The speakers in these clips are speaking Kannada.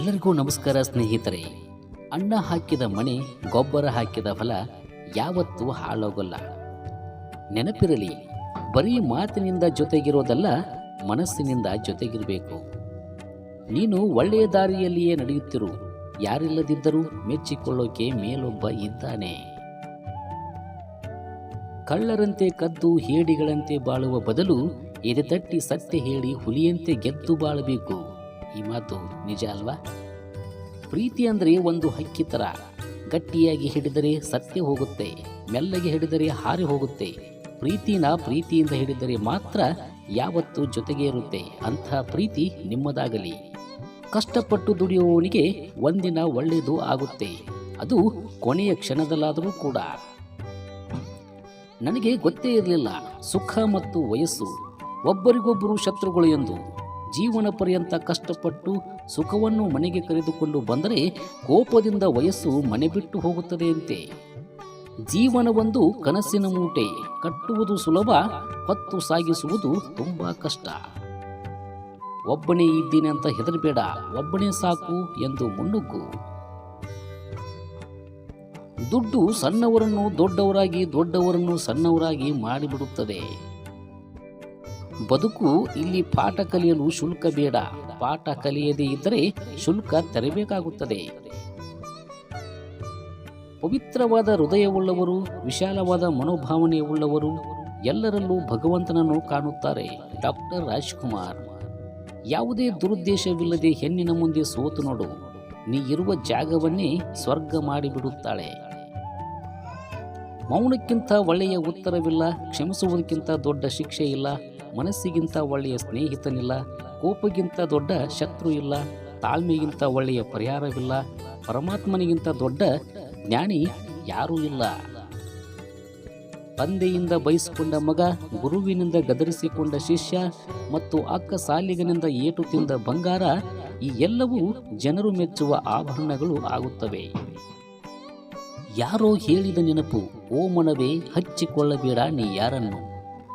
ಎಲ್ಲರಿಗೂ ನಮಸ್ಕಾರ ಸ್ನೇಹಿತರೆ. ಅಣ್ಣ ಹಾಕಿದ ಮಣೆ, ಗೊಬ್ಬರ ಹಾಕಿದ ಫಲ ಯಾವತ್ತೂ ಹಾಳಾಗೋಲ್ಲ. ನೆನಪಿರಲಿ, ಬರೀ ಮಾತಿನಿಂದ ಜೊತೆಗಿರೋದಲ್ಲ, ಮನಸ್ಸಿನಿಂದ ಜೊತೆಗಿರಬೇಕು. ನೀನು ಒಳ್ಳೆಯ ದಾರಿಯಲ್ಲಿಯೇ ನಡೆಯುತ್ತಿರು, ಯಾರಿಲ್ಲದಿದ್ದರೂ ಮೆಚ್ಚಿಕೊಳ್ಳೋಕೆ ಮೇಲೊಬ್ಬ ಇದ್ದಾನೆ. ಕಳ್ಳರಂತೆ ಕದ್ದು ಹೇಡಿಗಳಂತೆ ಬಾಳುವ ಬದಲು ಎದೆತಟ್ಟಿ ಸತ್ಯ ಹೇಳಿ ಹುಲಿಯಂತೆ ಗೆದ್ದು ಬಾಳಬೇಕು. ಈ ಮಾತು ನಿಜ ಅಲ್ವಾ? ಪ್ರೀತಿ ಅಂದರೆ ಒಂದು ಹಕ್ಕಿ ಥರ ಗಟ್ಟಿಯಾಗಿ ಹಿಡಿದರೆ ಸತ್ಯ ಹೋಗುತ್ತೆ, ಮೆಲ್ಲಗೆ ಹಿಡಿದರೆ ಹಾರಿ ಹೋಗುತ್ತೆ. ಪ್ರೀತಿನ ಪ್ರೀತಿಯಿಂದ ಹಿಡಿದರೆ ಮಾತ್ರ ಯಾವತ್ತೂ ಜೊತೆಗೆ ಇರುತ್ತೆ. ಅಂಥ ಪ್ರೀತಿ ನಿಮ್ಮದಾಗಲಿ. ಕಷ್ಟಪಟ್ಟು ದುಡಿಯುವವನಿಗೆ ಒಂದಿನ ಒಳ್ಳೆಯದು ಆಗುತ್ತೆ. ಅದು ಕೊನೆಯ ಕ್ಷಣದಲ್ಲಾದರೂ ಕೂಡ. ನನಗೆ ಗೊತ್ತೇ ಇರಲಿಲ್ಲ. ಸುಖ ಮತ್ತು ವಯಸ್ಸು. ಒಬ್ಬರಿಗೊಬ್ಬರು ಶತ್ರುಗಳು ಎಂದು. ಜೀವನ ಪರ್ಯಂತ ಕಷ್ಟಪಟ್ಟು ಸುಖವನ್ನು ಮನೆಗೆ ಕರೆದುಕೊಂಡು ಬಂದರೆ ಕೋಪದಿಂದ ವಯಸ್ಸು ಮನೆ ಬಿಟ್ಟು ಹೋಗುತ್ತದೆಯಂತೆ. ಜೀವನವೊಂದು ಕನಸಿನ ಮೂಟೆ, ಕಟ್ಟುವುದು ಸುಲಭ ಹೊತ್ತು ಸಾಗಿಸುವುದು ತುಂಬ ಕಷ್ಟ. ಒಬ್ಬನೇ ಇದ್ದೀನಿ ಅಂತ ಹೆದರಬೇಡ, ಒಬ್ಬನೇ ಸಾಕು ಎಂದು ಮುನ್ನುಗ್ಗು. ದುಡ್ಡು ಸಣ್ಣವರನ್ನು ದೊಡ್ಡವರಾಗಿ, ದೊಡ್ಡವರನ್ನು ಸಣ್ಣವರಾಗಿ ಮಾಡಿಬಿಡುತ್ತದೆ. ಬದುಕು ಇಲ್ಲಿ ಪಾಠ ಕಲಿಯಲು ಶುಲ್ಕ ಬೇಡ. ಪಾಠ ಕಲಿಯದೇ ಇದ್ದರೆ ಶುಲ್ಕ ತೆರಬೇಕಾಗುತ್ತದೆ. ಪವಿತ್ರವಾದ ಹೃದಯವುಳ್ಳವರು, ವಿಶಾಲವಾದ ಮನೋಭಾವನೆಯುಳ್ಳವರು ಎಲ್ಲರಲ್ಲೂ ಭಗವಂತನನ್ನು ಕಾಣುತ್ತಾರೆ. ಡಾಕ್ಟರ್ ರಾಜ್ಕುಮಾರ್, ಯಾವುದೇ ದುರುದ್ದೇಶವಿಲ್ಲದೆ ಹೆಣ್ಣಿನ ಮುಂದೆ ಸೋತು ನೋಡು. ನೀ ಇರುವ ಜಾಗವನ್ನೇ ಸ್ವರ್ಗ ಮಾಡಿಬಿಡುತ್ತಾಳೆ. ಮೌನಕ್ಕಿಂತ ಒಳ್ಳೆಯ ಉತ್ತರವಿಲ್ಲ, ಕ್ಷಮಿಸುವುದಕ್ಕಿಂತ ದೊಡ್ಡ ಶಿಕ್ಷೆ ಇಲ್ಲ ಮನಸ್ಸಿಗಿಂತ ಒಳ್ಳೆಯ ಸ್ನೇಹಿತನಿಲ್ಲ, ಕೋಪಗಿಂತ ದೊಡ್ಡ ಶತ್ರು ಇಲ್ಲ ತಾಳ್ಮೆಗಿಂತ ಒಳ್ಳೆಯ ಪರಿಹಾರವಿಲ್ಲ, ಪರಮಾತ್ಮನಿಗಿಂತ ದೊಡ್ಡ ಜ್ಞಾನಿ ಯಾರೂ ಇಲ್ಲ. ತಂದೆಯಿಂದ ಬಯಸಿಕೊಂಡ ಮಗ ಗುರುವಿನಿಂದ ಗದರಿಸಿಕೊಂಡ ಶಿಷ್ಯ ಮತ್ತು ಅಕ್ಕ ಸಾಲಿಗನಿಂದ ಏಟು ತಿಂದ ಬಂಗಾರ, ಈ ಎಲ್ಲವೂ ಜನರು ಮೆಚ್ಚುವ ಆಭರಣಗಳು ಆಗುತ್ತವೆ. ಯಾರೋ ಹೇಳಿದ ನೆನಪು, ಓ ಮನವೇ, ಹಚ್ಚಿಕೊಳ್ಳಬೇಡ ನೀ ಯಾರನ್ನು.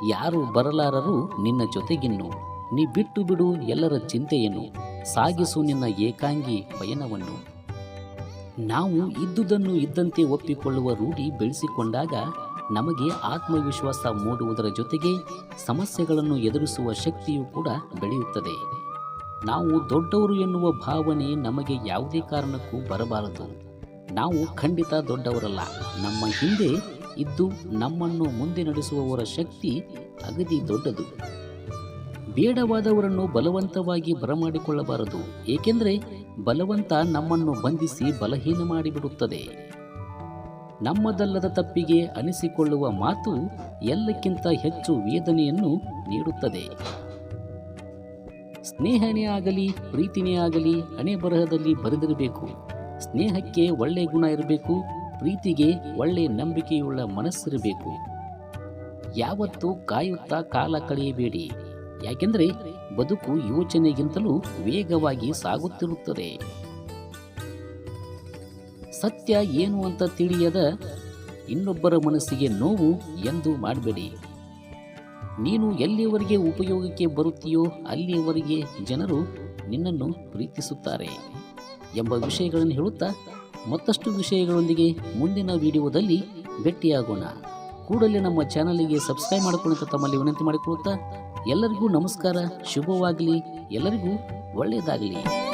ಯಾರು ಬರಲಾರರು ನಿನ್ನ ಜೊತೆಗಿನ್ನು. ನೀ ಬಿಟ್ಟು ಬಿಡು ಎಲ್ಲರ ಚಿಂತೆಯನ್ನು. ಸಾಗಿಸು ನಿನ್ನ ಏಕಾಂಗಿ ಪಯಣವನ್ನು. ನಾವು ಇದ್ದುದನ್ನು ಇದ್ದಂತೆ ಒಪ್ಪಿಕೊಳ್ಳುವ ರೂಢಿ ಬೆಳೆಸಿಕೊಂಡಾಗ ನಮಗೆ ಆತ್ಮವಿಶ್ವಾಸ ಮೂಡುವುದರ ಜೊತೆಗೆ ಸಮಸ್ಯೆಗಳನ್ನು ಎದುರಿಸುವ ಶಕ್ತಿಯೂ ಕೂಡ ಬೆಳೆಯುತ್ತದೆ. ನಾವು ದೊಡ್ಡವರು ಎನ್ನುವ ಭಾವನೆ ನಮಗೆ ಯಾವುದೇ ಕಾರಣಕ್ಕೂ ಬರಬಾರದು. ನಾವು ಖಂಡಿತ ದೊಡ್ಡವರಲ್ಲ. ನಮ್ಮ ಹಿಂದೆ ಇದ್ದು ನಮ್ಮನ್ನು ಮುಂದೆ ನಡೆಸುವವರ ಶಕ್ತಿ ಅಗದಿ ದೊಡ್ಡದು. ಬೇಡವಾದವರನ್ನು ಬಲವಂತವಾಗಿ ಬರಮಾಡಿಕೊಳ್ಳಬಾರದು, ಏಕೆಂದರೆ ಬಲವಂತ ನಮ್ಮನ್ನು ಬಂಧಿಸಿ ಬಲಹೀನ ಮಾಡಿಬಿಡುತ್ತದೆ. ನಮ್ಮದಲ್ಲದ ತಪ್ಪಿಗೆ ಅನಿಸಿಕೊಳ್ಳುವ ಮಾತು ಎಲ್ಲಕ್ಕಿಂತ ಹೆಚ್ಚು ವೇದನೆಯನ್ನು ನೀಡುತ್ತದೆ. ಸ್ನೇಹನೇ ಆಗಲಿ, ಪ್ರೀತಿನೇ ಆಗಲಿ ಹಣೆ ಬರಹದಲ್ಲಿ ಬರೆದಿರಬೇಕು. ಸ್ನೇಹಕ್ಕೆ ಒಳ್ಳೆಯ ಗುಣ ಇರಬೇಕು ಪ್ರೀತಿಗೆ ಒಳ್ಳೆ ನಂಬಿಕೆಯುಳ್ಳ ಮನಸ್ಸಿರಬೇಕು. ಯಾವತ್ತೂ ಕಾಯುತ್ತಾ ಕಾಲ ಕಳೆಯಬೇಡಿ. ಯಾಕೆಂದರೆ ಬದುಕು ಯೋಚನೆಗಿಂತಲೂ ವೇಗವಾಗಿ ಸಾಗುತ್ತಿರುತ್ತದೆ. ಸತ್ಯ ಏನು ಅಂತ ತಿಳಿಯದ ಇನ್ನೊಬ್ಬರ ಮನಸ್ಸಿಗೆ ನೋವು ಎಂದು ಮಾಡಬೇಡಿ. ನೀನು ಎಲ್ಲಿಯವರೆಗೆ ಉಪಯೋಗಕ್ಕೆ ಬರುತ್ತೀಯೋ ಅಲ್ಲಿಯವರೆಗೆ ಜನರು ನಿನ್ನನ್ನು ಪ್ರೀತಿಸುತ್ತಾರೆ ಎಂಬ ವಿಷಯಗಳನ್ನು ಹೇಳುತ್ತಾ ಮತ್ತಷ್ಟು ವಿಷಯಗಳೊಂದಿಗೆ ಮುಂದಿನ ವಿಡಿಯೋದಲ್ಲಿ ಭೇಟಿಯಾಗೋಣ. ಕೂಡಲೇ ನಮ್ಮ ಚಾನಲಿಗೆ ಸಬ್ಸ್ಕ್ರೈಬ್ ಮಾಡಿಕೊಳ್ಳುತ್ತಾ ತಮ್ಮಲ್ಲಿ ವಿನಂತಿ ಮಾಡಿಕೊಳ್ಳುತ್ತಾ ಎಲ್ಲರಿಗೂ ನಮಸ್ಕಾರ, ಶುಭವಾಗಲಿ, ಎಲ್ಲರಿಗೂ ಒಳ್ಳೆಯದಾಗಲಿ.